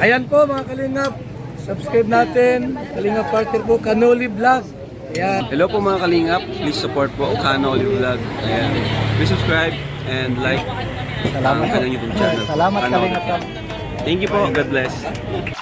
Ayan po mga kalingap. Subscribe natin. Kalingap partner po, Kanoli Vlog. Ayan. Hello po mga kalingap, please support po Okana Olive Vlog. Ayan. Please subscribe and like Salamat ang kanyang YouTube channel. Salamat Okana kalingap. Thank you po. God bless.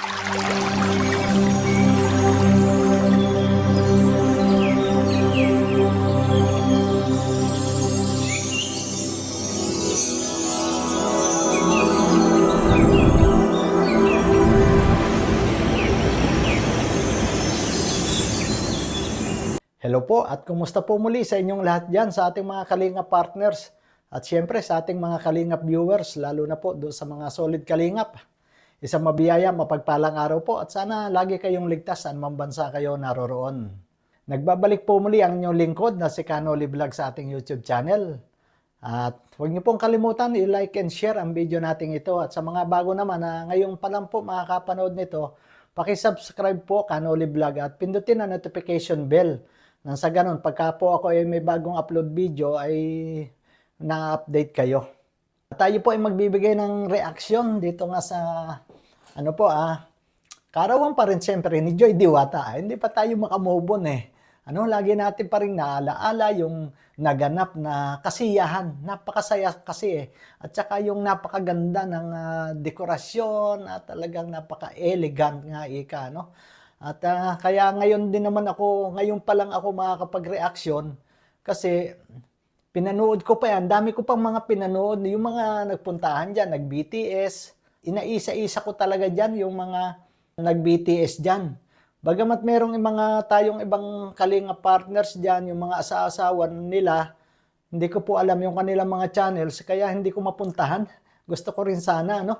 Po at kumusta po muli sa inyong lahat dyan sa ating mga Kalingap partners at siyempre sa ating mga Kalingap viewers lalo na po doon sa mga solid Kalingap. Isang mabiyaya, mapagpalang araw po at sana lagi kayong ligtas saan man bansa kayo naroroon. Nagbabalik po muli ang inyong lingkod na si Kanoli Vlog sa ating YouTube channel. At huwag niyo pong kalimutan i-like and share ang video natin ito. At sa mga bago naman na ngayong pa lang po makakapanood nito, pakisubscribe po Kanoli Vlog at pindutin ang notification bell. Nang sa ganun, pagka po ako ay may bagong upload video ay na-update kayo. Tayo po ay magbibigay ng reaksyon dito nga sa ano po ah, karawan pa rin siyempre ni Joy Diwata. Ah, Hindi pa tayo makamove eh. Ano, lagi natin pa rin naalaala yung naganap na kasiyahan. Napakasaya kasi eh. At saka yung napakaganda ng ah, dekorasyon at talagang napaka-elegant nga ika, no? At ah, kaya ngayon din naman ako, ngayon pa lang ako makakapag-reaction kasi pinanood ko pa yan. Dami ko pang mga pinanood. Yung mga nagpuntahan dyan, nag-BTS. Inaisa-isa ko talaga dyan yung mga nag-BTS dyan. Bagamat merong mga tayong ibang kalinga partners dyan, yung mga asa-asawan nila, hindi ko po alam yung kanilang mga channels, kaya hindi ko mapuntahan. Gusto ko rin sana, no?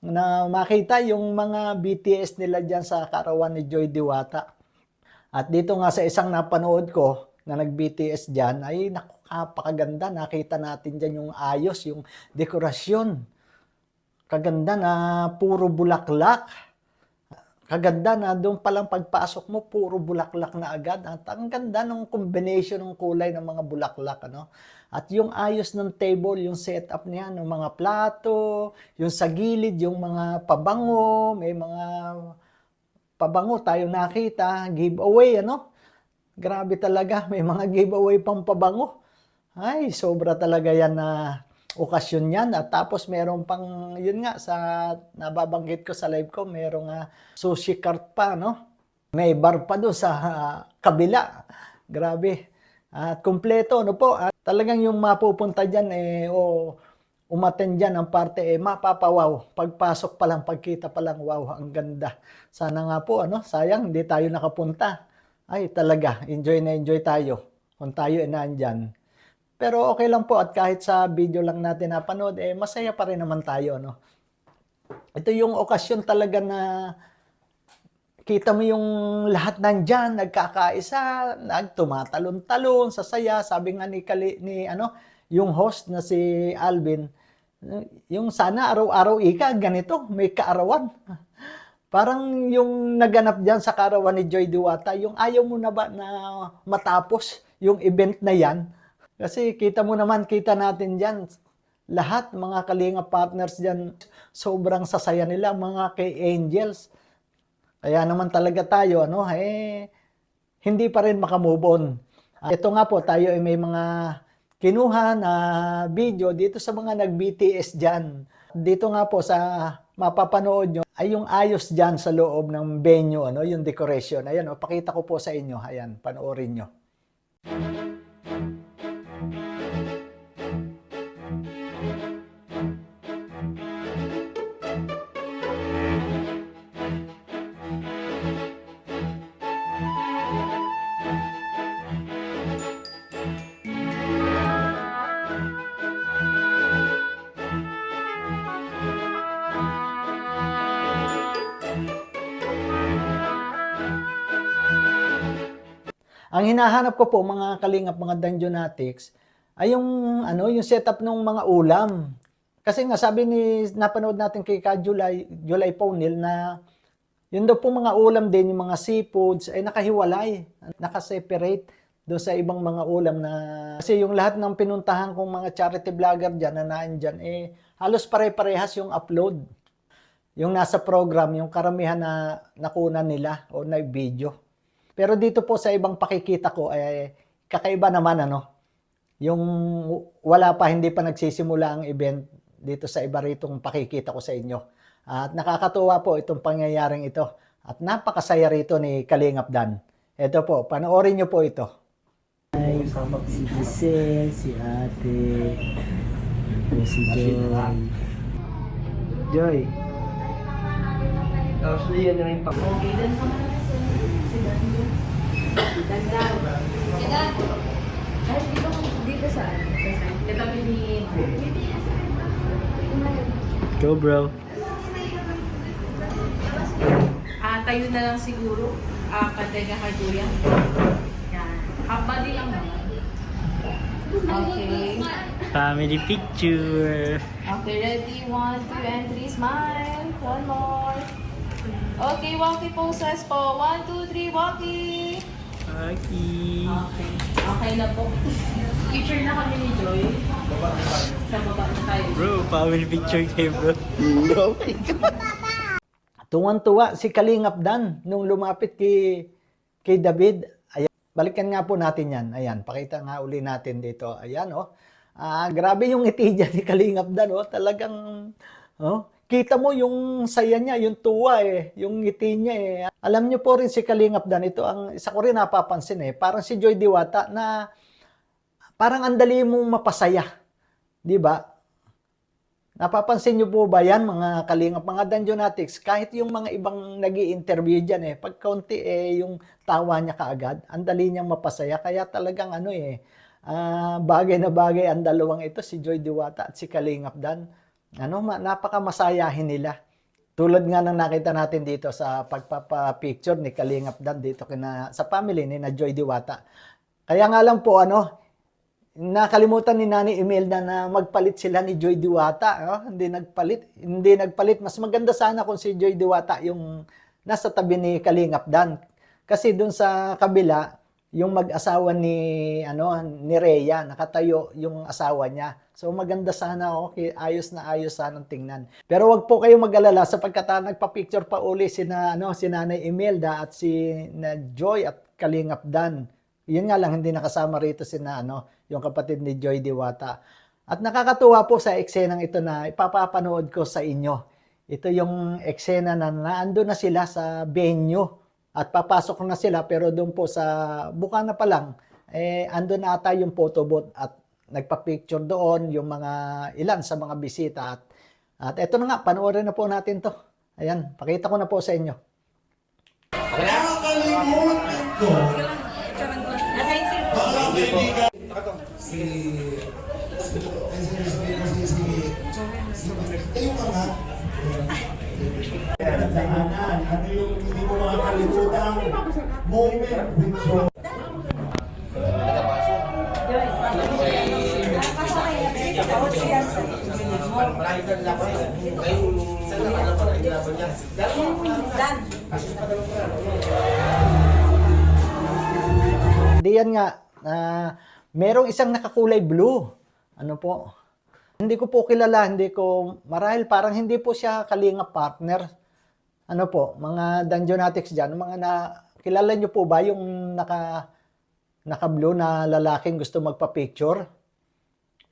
Na makita yung mga BTS nila dyan sa karawan ni Joy Diwata. At dito nga sa isang napanood ko na nag-BTS dyan, ay naku, napakaganda. Nakita natin dyan yung ayos, yung dekorasyon. Kaganda na puro bulaklak. Kaganda na doon palang pagpasok mo, puro bulaklak na agad. At ang ganda ng combination ng kulay ng mga bulaklak. Ano? At yung ayos ng table, yung setup niya, ng mga plato, yung sa gilid, yung mga pabango, may mga pabango tayo nakita, giveaway, ano? Grabe talaga, may mga giveaway pang pabango. Ay, sobra talaga yan na okasyon yan. At tapos meron pang, yun nga, sa nababanggit ko sa live ko, merong ah, sushi cart pa, no? May bar pa doon sa ah, kabila. Grabe. At kumpleto, no po? At talagang yung mapupunta dyan, eh, o umaten dyan ang parte, eh, mapapawaw. Pagpasok pa lang, pagkita pa lang, wow, ang ganda. Sana nga po, ano, sayang, hindi tayo nakapunta. Ay, talaga, enjoy na enjoy tayo kung tayo ay nandyan. Pero okay lang po at kahit sa video lang natin napanood, eh masaya pa rin naman tayo, no? Ito yung okasyon talaga na kita mo yung lahat nandyan, nagkakaisa, nagtumatalon-talon, sasaya. Sabi nga ni, Kali, ni ano, yung host na si Alvin, yung sana araw-araw ika, ganito, may kaarawan. Parang yung naganap dyan sa karawan ni Joy Diwata, yung ayaw mo na ba na matapos yung event na yan? Kasi kita mo naman, kita natin dyan, lahat mga kalinga partners dyan, sobrang sasaya nila, mga kay Angels. Kaya naman talaga tayo, ano, eh, hindi pa rin makamove on. Ah, ito nga po, tayo ay may mga kinuha na video dito sa mga nag-BTS dyan. Dito nga po sa mapapanood nyo ay yung ayos dyan sa loob ng venue, ano, yung decoration. Ayan, o, pakita ko po sa inyo. Ayan, panoorin nyo. Ang hinahanap ko po mga kalingap, mga Dungeonatics, ay yung ano, yung setup ng mga ulam. Kasi nga sabi ni napanood natin kay Ka July, July Paunil na yun daw po mga ulam din, yung mga seafoods ay nakahiwalay, nakaseparate doon sa ibang mga ulam na kasi yung lahat ng pinuntahan kong mga charity vlogger diyan na naan diyan eh halos pare-parehas yung upload. yung nasa program, yung karamihan na nakunan nila o na video. Pero dito po sa ibang pakikita ko, eh, kakaiba naman ano, yung wala pa, hindi pa nagsisimula ang event dito sa iba ritong pakikita ko sa inyo. At nakakatuwa po itong pangyayaring ito. At napakasaya rito ni Kalingap Dan. Ito po, panoorin nyo po ito. Si Giselle, si ate, si Joy. Joy. Tapos na yun na rin pa. Ay, dito, dito saan? Katabi ni... Go bro. Ah, tayo na lang siguro. Ah, pantay ka kay Kuya. Yan. Half body lang naman. Okay. Family picture. Okay, ready? One, two, and three. Smile. One more. Okay, walkie poses po. One, two, three, walkie. Okay. Okay. Okay na po. Picture na kami ni Joy. Sa baba na tayo. Bro, family picture kayo bro. Tuwan-tuwa si Kalingap Dan nung lumapit kay, kay David. Ayan, balikan nga po natin yan. Ayan, pakita nga uli natin dito. Ayan, oh. Ah, grabe yung ngiti dyan ni Kalingap Dan, oh. Talagang, oh, kita mo yung saya niya, yung tuwa eh, yung ngiti niya eh. Alam niyo po rin si Kalingap Dan, ito ang isa ko rin napapansin eh. Parang si Joy Diwata na parang ang dali mong mapasaya. 'Di ba? Napapansin niyo po ba yan, mga kalingap, mga Danjonatics, kahit yung mga ibang nag interview dyan eh, pag kaunti eh, yung tawa niya kaagad, ang dali niyang mapasaya, kaya talagang ano eh, ah, bagay na bagay ang dalawang ito, si Joy Diwata at si Kalingap Dan. Ano, ma- napakamasayahin nila. Tulad nga ng nakita natin dito sa pagpapapicture ni Kalingap Dan dito kina, sa family ni na Joy Diwata. Kaya nga lang po, ano, nakalimutan ni Nani Imelda na magpalit sila ni Joy Diwata. No? Hindi nagpalit. Hindi nagpalit. Mas maganda sana kung si Joy Diwata yung nasa tabi ni Kalingap Dan. Kasi doon sa kabila, yung mag-asawa ni ano ni Rhea, nakatayo yung asawa niya. So maganda sana okay, ayos na ayos sana tingnan. Pero wag po kayong mag-alala sapagkat nagpa-picture pa uli si na ano si Nanay Imelda at si na Joy at Kalingap Dan. Yun nga lang hindi nakasama rito si na ano yung kapatid ni Joy Diwata. At nakakatuwa po sa eksenang ito na ipapapanood ko sa inyo. Ito yung eksena na naando na sila sa venue at papasok na sila pero doon po sa bukana pa lang eh ando na ata yung photo booth at nagpa-picture doon yung mga ilan sa mga bisita at at eto na nga panoorin na po natin to. Ayan, pakita ko na po sa inyo. Daanan, ano yung hindi mo makakalimutan moment with your Di yan nga, ah, merong isang nakakulay blue. Ano po? Hindi ko po kilala, hindi ko, marahil parang hindi po siya kalinga partner. Ano po, mga Dungeonatics dyan, mga na, kilala nyo po ba yung naka, naka-blue na lalaking gusto magpa-picture?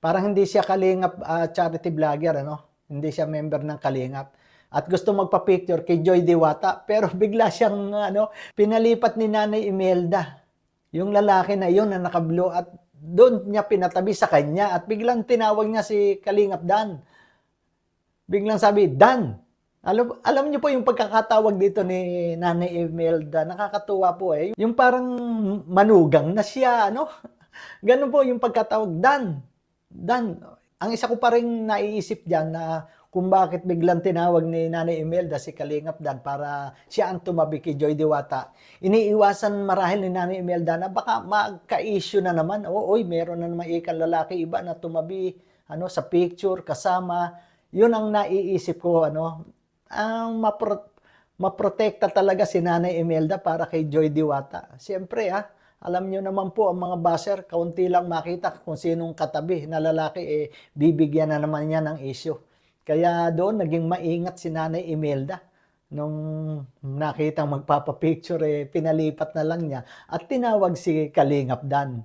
Parang hindi siya kalingap ah, charity vlogger, ano? Hindi siya member ng kalingap. At gusto magpa-picture kay Joy Diwata, pero bigla siyang ano, pinalipat ni Nanay Imelda yung lalaki na yun na naka-blue at doon niya pinatabi sa kanya at biglang tinawag niya si Kalingap Dan. Biglang sabi, Dan! Alam, alam niyo po yung pagkakatawag dito ni Nanay Imelda, nakakatuwa po eh. Yung parang manugang na siya, ano? Ganun po yung pagkatawag, Dan! Dan! Ang isa ko pa rin naiisip dyan na kung bakit biglang tinawag ni Nanay Imelda si Kalingap Dan para siya ang tumabi kay Joy Diwata. Iniiwasan marahil ni Nanay Imelda na baka magka-issue na naman. O, oy, meron na naman ikang lalaki iba na tumabi ano, sa picture, kasama. Yun ang naiisip ko, ano, ang mapro- maprotekta talaga si Nanay Imelda para kay Joy Diwata. Siyempre, ah, alam nyo naman po, ang mga baser, kaunti lang makita kung sinong katabi na lalaki, eh, bibigyan na naman niya ng issue. Kaya doon naging maingat si Nanay Imelda. Nung nakita magpapapicture, eh, pinalipat na lang niya at tinawag si Kalingap Dan.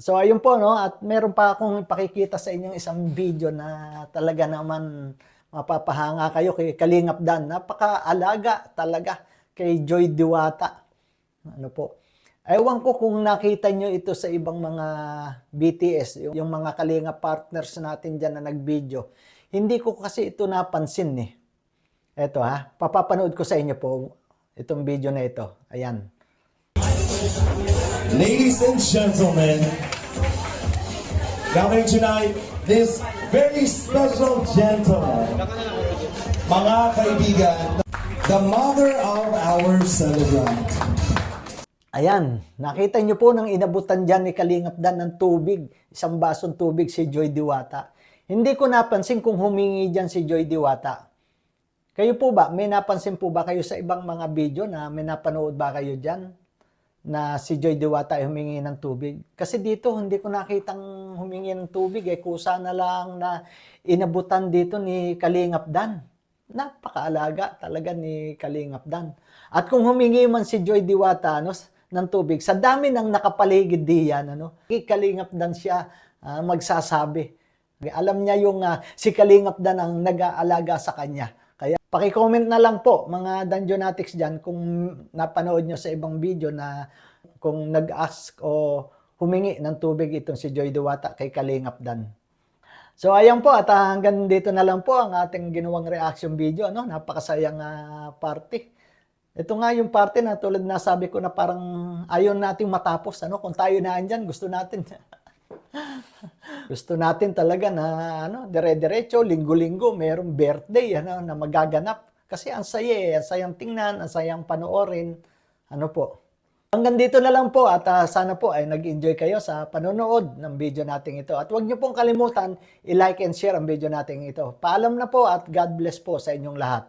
So ayun po, no? at meron pa akong ipakikita sa inyong isang video na talaga naman mapapahanga kayo kay Kalingap Dan. Napakaalaga talaga kay Joy Diwata. Ano po? Ewan ko kung nakita nyo ito sa ibang mga BTS, yung, mga kalinga partners natin dyan na nag-video. Hindi ko kasi ito napansin eh. Eto ha, papapanood ko sa inyo po itong video na ito. Ayan. Ladies and gentlemen, coming tonight, this very special gentleman, mga kaibigan, the mother of our celebrant. Ayan, nakita nyo po nang inabutan dyan ni Kalingap Dan ng tubig, isang basong tubig si Joy Diwata. Hindi ko napansin kung humingi dyan si Joy Diwata. Kayo po ba, may napansin po ba kayo sa ibang mga video na may napanood ba kayo dyan na si Joy Diwata ay humingi ng tubig? Kasi dito hindi ko nakitang humingi ng tubig eh, kusa na lang na inabutan dito ni Kalingap Dan. Napakaalaga talaga ni Kalingap Dan. At kung humingi man si Joy Diwata ano, ng tubig, sa dami ng nakapaligid diyan, ano, Kalingap Dan siya ah, magsasabi. Alam niya yung ah, si Kalingap Dan ang nag-aalaga sa kanya. Kaya paki-comment na lang po mga Danjonatics dyan kung napanood nyo sa ibang video na kung nag-ask o humingi ng tubig itong si Joy Duwata kay Kalingap Dan. So ayan po at hanggang dito na lang po ang ating ginawang reaction video ano napakasayang ah, party. Ito nga yung party na tulad na sabi ko na parang ayaw nating matapos ano kung tayo na andyan gusto natin gusto natin talaga na ano dire-diretso linggo-linggo merong birthday ano na magaganap kasi ang saya eh, ang sayang tingnan, ang sayang panoorin. Ano po? Hanggang dito na lang po at ah, sana po ay nag-enjoy kayo sa panonood ng video natin ito. At huwag niyo pong kalimutan i-like and share ang video natin ito. Paalam na po at God bless po sa inyong lahat.